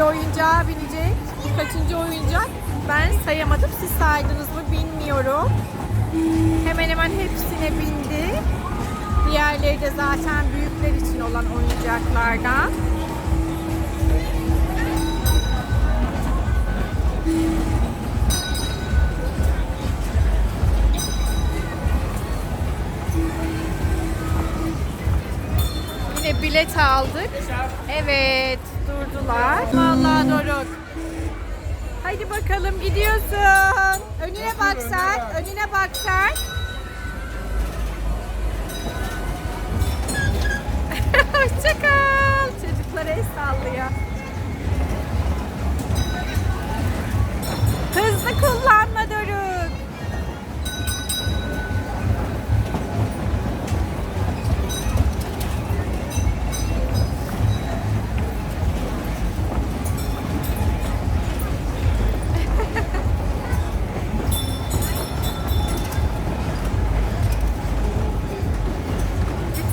bir oyuncağa binecek. Bu kaçıncı oyuncak? Ben sayamadım. Siz saydınız mı bilmiyorum. Hemen hemen hepsine bindi. Diğerleri de zaten büyükler için olan oyuncaklardan. Yine bilet aldık. Evet, durdular. Vallahi Doruk. Hadi bakalım gidiyorsun. Önüne bak sen, önüne bak sen.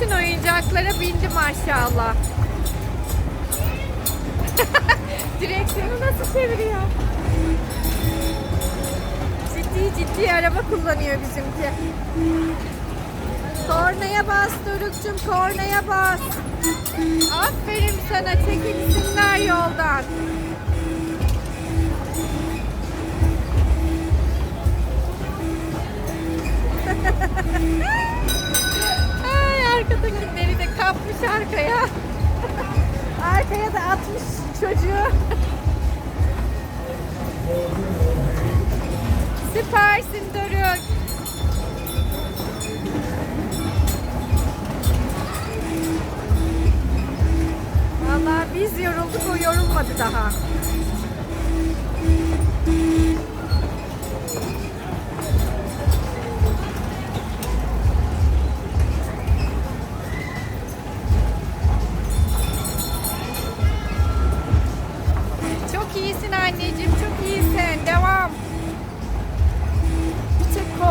Bütün oyuncaklara bindi maşallah. Direksiyonu nasıl çeviriyor? Ciddi ciddi araba kullanıyor bizimki. Kornaya bas Doruk'cum kornaya bas. Aferin sana çekilsinler yoldan. Atmış çocuğu. Süpersin Doruk. Vallahi biz yorulduk o yorulmadı daha.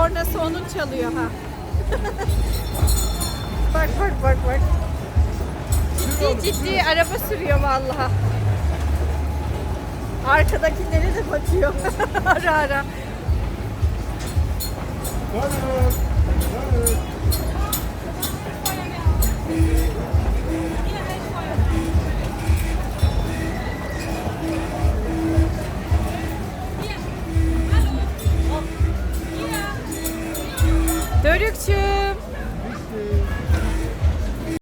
Kornası onun çalıyor ha. bak bak bak bak. Ciddi ciddi araba sürüyor vallahi. Arkadakilere de bakıyor ara ara. Doruk, Doruk. Dörükçü.